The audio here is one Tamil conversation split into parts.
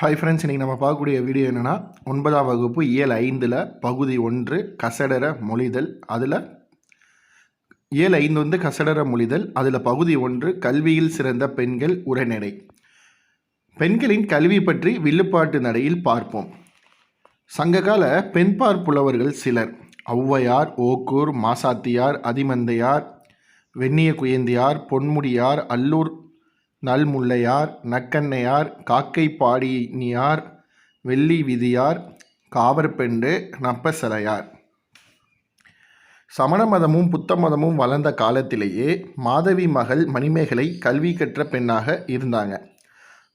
ஹாய் ஃப்ரெண்ட்ஸ் இன்றைக்கி நம்ம பார்க்கக்கூடிய வீடியோ என்னென்னா ஒன்பதாம் வகுப்பு ஏழு ஐந்தில் பகுதி ஒன்று கசடர மொழிதல் அதில் ஏழு ஐந்து வந்து கசடர மொழிதல் அதில் பகுதி ஒன்று கல்வியில் சிறந்த பெண்கள் உரைநடை. பெண்களின் கல்வி பற்றி வில்லுப்பாட்டு நடையில் பார்ப்போம். சங்ககால பெண்பார் புலவர்கள் சிலர் ஔவையார் ஓக்கூர் மாசாத்தியார் அதிமந்தையார் வெண்ணிய குயந்தியார் பொன்முடியார் அல்லூர் நல்முல்லையார் நக்கண்ணையார் காக்கை பாடினியார் வெள்ளி விதியார் காவற்பெண்டு நப்பசலையார் சமண மதமும் புத்த மதமும் வளர்ந்த காலத்திலேயே மாதவி மகள் மணிமேகலை கல்வி கற்ற பெண்ணாக இருந்தாங்க.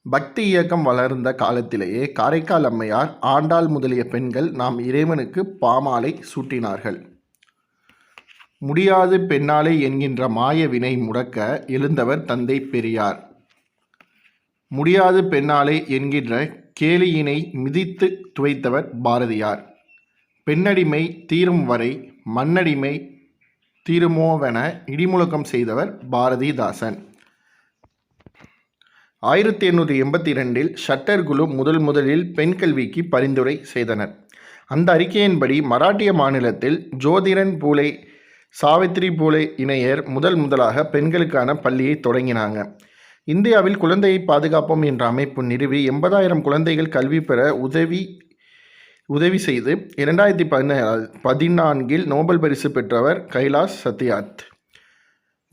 பக்தி இயக்கம் வளர்ந்த காலத்திலேயே காரைக்கால் அம்மையார் ஆண்டாள் முதலிய பெண்கள் நாம் இறைவனுக்கு பாமாலை சூட்டினார்கள். முடியாது பெண்ணாலே என்கின்ற மாய வினை முடக்க எழுந்தவர் தந்தை பெரியார். முடியாது பெண்ணாலே என்கின்ற கேலியினை மிதித்து துவைத்தவர் பாரதியார். பெண்ணடிமை தீரும் வரை மண்ணடிமை தீருமோவென இடிமுழக்கம் செய்தவர் பாரதிதாசன். ஆயிரத்தி எண்ணூற்றி எண்பத்தி ரெண்டில் ஷட்டர் குழு முதல் முதலில் பெண் கல்விக்கு பரிந்துரை செய்தனர். அந்த அறிக்கையின்படி மராட்டிய மாநிலத்தில் ஜோதிரன் பூலே சாவித்ரி பூலே இணையர் முதல் முதலாக பெண்களுக்கான பள்ளியை தொடங்கினாங்க. இந்தியாவில் குழந்தையை பாதுகாப்போம் என்ற அமைப்பு நிறுவி எண்பதாயிரம் குழந்தைகள் கல்வி பெற உதவி உதவி செய்து இரண்டாயிரத்தி பதின பதினான்கில் நோபல் பரிசு பெற்றவர் கைலாஷ் சத்யாத்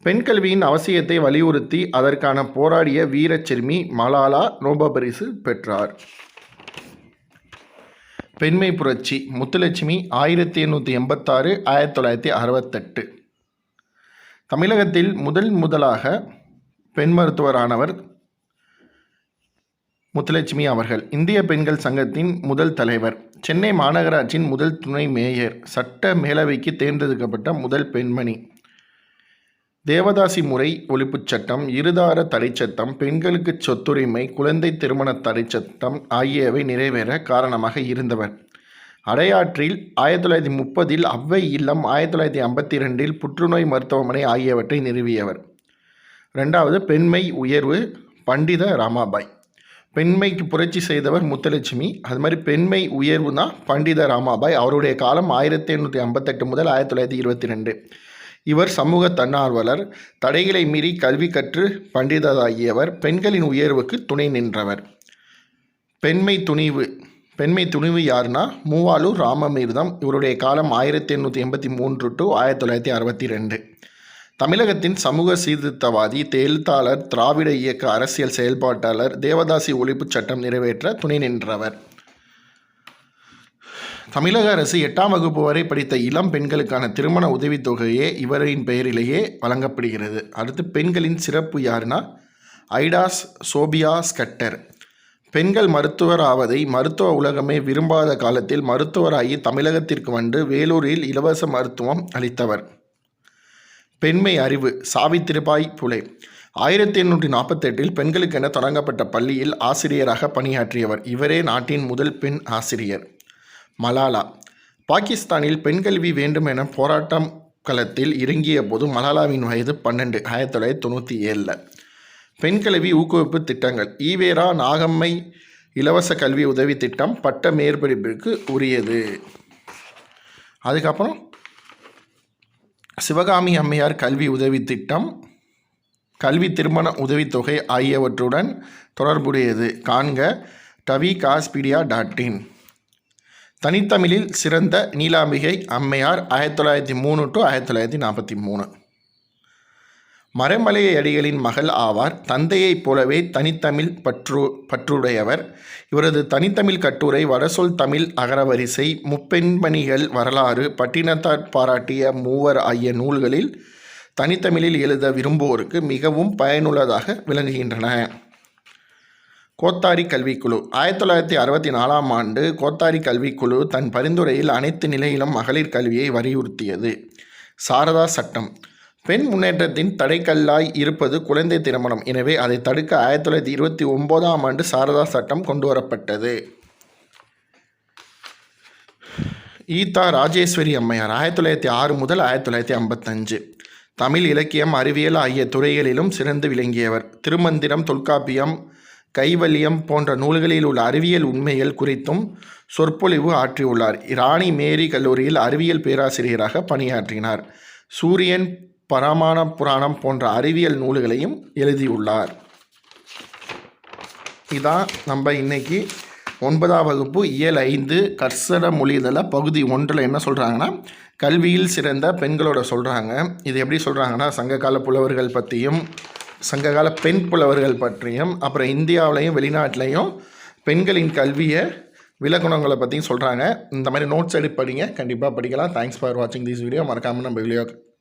பெண் கல்வியின் அவசியத்தை வலியுறுத்தி அதற்கான போராடிய வீரச்சிறுமி மலாலா நோபல் பரிசு பெற்றார். பெண்மை புரட்சி முத்துலட்சுமி ஆயிரத்தி எண்ணூற்றி எண்பத்தாறு ஆயிரத்தி தொள்ளாயிரத்தி அறுபத்தெட்டு. தமிழகத்தில் முதல் முதலாக பெண் மருத்துவரானவர் முத்துலட்சுமி அவர்கள். இந்திய பெண்கள் சங்கத்தின் முதல் தலைவர். சென்னை மாநகராட்சியின் முதல் துணை மேயர். சட்ட மேலவைக்கு தேர்ந்தெடுக்கப்பட்ட முதல் பெண்மணி. தேவதாசி முறை ஒழிப்புச் சட்டம் இருதார தடைச்சட்டம் பெண்களுக்கு சொத்துரிமை குழந்தை திருமண தடைச்சட்டம் ஆகியவை நிறைவேற காரணமாக இருந்தவர். அடையாற்றில் ஆயிரத்தி தொள்ளாயிரத்தி முப்பதில் அவ்வை இல்லம் ஆயிரத்தி தொள்ளாயிரத்தி ஐம்பத்தி ரெண்டில் புற்றுநோய் மருத்துவமனை ஆகியவற்றை நிறுவியவர். ரெண்டாவது பெண்மை உயர்வு பண்டித ராமாபாய். பெண்மைக்கு புரட்சி செய்தவர் முத்தலட்சுமி. அது மாதிரி பெண்மை உயர்வு தான் பண்டித ராமாபாய். அவருடைய காலம் ஆயிரத்தி எண்ணூற்றி ஐம்பத்தெட்டு முதல் ஆயிரத்தி தொள்ளாயிரத்தி இருபத்தி ரெண்டு. இவர் சமூக தன்னார்வலர் தடைகளை மீறி கல்வி கற்று பண்டிதராகியவர் பெண்களின் உயர்வுக்கு துணை நின்றவர். பெண்மை துணிவு பெண்மை துணிவு யாருன்னா மூவாலூர் ராமமீர்தம். இவருடைய காலம் ஆயிரத்தி எண்ணூற்றி எண்பத்தி மூன்று டு ஆயிரத்தி தொள்ளாயிரத்தி அறுபத்தி ரெண்டு. தமிழகத்தின் சமூக சீர்திருத்தவாதி எழுத்தாளர் திராவிட இயக்க அரசியல் செயல்பாட்டாளர் தேவதாசி ஒழிப்புச் சட்டம் நிறைவேற்ற துணை நின்றவர். தமிழக அரசு எட்டாம் வகுப்பு வரை படித்த இளம் பெண்களுக்கான திருமண உதவித்தொகையே இவரின் பெயரிலேயே வழங்கப்படுகிறது. அடுத்து பெண்களின் சிறப்பு யாருன்னா ஐடாஸ் சோபியா ஸ்கட்டர். பெண்கள் மருத்துவர் ஆவதை மருத்துவ உலகமே விரும்பாத காலத்தில் மருத்துவராகி தமிழகத்திற்கு வந்து வேலூரில் இலவச மருத்துவம் அளித்தவர். பெண்மை அறிவு சாவித்திரிபாய் புலே. ஆயிரத்தி எண்ணூற்றி நாற்பத்தெட்டில் பெண்களுக்கென தொடங்கப்பட்ட பள்ளியில் ஆசிரியராக பணியாற்றியவர். இவரே நாட்டின் முதல் பெண் ஆசிரியர். மலாலா. பாகிஸ்தானில் பெண் கல்வி வேண்டும் என போராட்டம் களத்தில் இறங்கிய போது மலாலாவின் வயது பன்னெண்டு ஆயிரத்தி தொள்ளாயிரத்தி தொண்ணூற்றி ஏழில் பெண் கல்வி ஊக்குவிப்பு திட்டங்கள். ஈவேரா நாகம்மை இலவச கல்வி உதவி திட்டம் பட்ட மேற்படிப்பிற்கு உரியது. அதுக்கப்புறம் சிவகாமி அம்மையார் கல்வி உதவி திட்டம் கல்வி திருமண உதவித்தொகை ஆகியவற்றுடன் தொடர்புடையது. காண்க டவி காஸ்பீடியா டாட் இன் தனித்தமிழில் சிறந்த நீலாம்பிகை அம்மையார் ஆயிரத்தி தொள்ளாயிரத்தி மூணு டு ஆயிரத்தி தொள்ளாயிரத்தி நாற்பத்தி மூணு. மறைமலைய அடிகளின் மகள் ஆவார். தந்தையைப் போலவே தனித்தமிழ் பற்று பற்றுடையவர். இவரது தனித்தமிழ் கட்டுரை வடசொல் தமிழ் அகரவரிசை முப்பெண்மணிகள் வரலாறு பட்டினத்தார் பாராட்டிய மூவர் ஆகிய நூல்களில் தனித்தமிழில் எழுத விரும்புவோருக்கு மிகவும் பயனுள்ளதாக விளங்குகின்றன. கோத்தாரி கல்விக்குழு. ஆயிரத்தி தொள்ளாயிரத்தி அறுபத்தி நாலாம் ஆண்டு கோத்தாரி கல்விக்குழு தன் பரிந்துரையில் அனைத்து நிலையிலும் மகளிர் கல்வியை வலியுறுத்தியது. சாரதா சட்டம். பெண் முன்னேற்றத்தின் தடைக்கல்லாய் இருப்பது குழந்தை திருமணம். எனவே அதை தடுக்க ஆயிரத்தி தொள்ளாயிரத்தி இருபத்தி ஒம்போதாம் ஆண்டு சாரதா சட்டம் கொண்டு வரப்பட்டது. ஈதா ராஜேஸ்வரி அம்மையார் ஆயிரத்தி தொள்ளாயிரத்தி ஆறு முதல் ஆயிரத்தி தொள்ளாயிரத்தி ஐம்பத்தஞ்சு. தமிழ் இலக்கியம் அறிவியல் ஆகிய துறைகளிலும் சிறந்து விளங்கியவர். திருமந்திரம் தொல்காப்பியம் கைவல்யம் போன்ற நூல்களில் உள்ள அறிவியல் உண்மைகள் குறித்தும் சொற்பொழிவு ஆற்றியுள்ளார். ராணி மேரி கல்லூரியில் அறிவியல் பேராசிரியராக பணியாற்றினார். சூரியன் பரமாண புராணம் போன்ற அறிவியல் நூல்களையும் எழுதியுள்ளார். இதான் நம்ம இன்னைக்கு ஒன்பதாம் வகுப்பு இயல் ஐந்து கர்சர மொழிதல பகுதி ஒன்றில் என்ன சொல்கிறாங்கன்னா கல்வியில் சிறந்த பெண்களோட சொல்கிறாங்க இது எப்படி சொல்கிறாங்கன்னா சங்ககால புலவர்கள் பற்றியும் சங்ககால பெண் புலவர்கள் பற்றியும் அப்புறம் இந்தியாவிலையும் வெளிநாட்டிலையும் பெண்களின் கல்வியை விலகுணங்களை பற்றியும் சொல்கிறாங்க இந்த மாதிரி நோட்ஸ் எடுப்படிங்க கண்டிப்பாக படிக்கலாம். தேங்க்ஸ் ஃபார் வாட்சிங் திஸ் வீடியோ மறக்காமல் நம்ம வீடியோ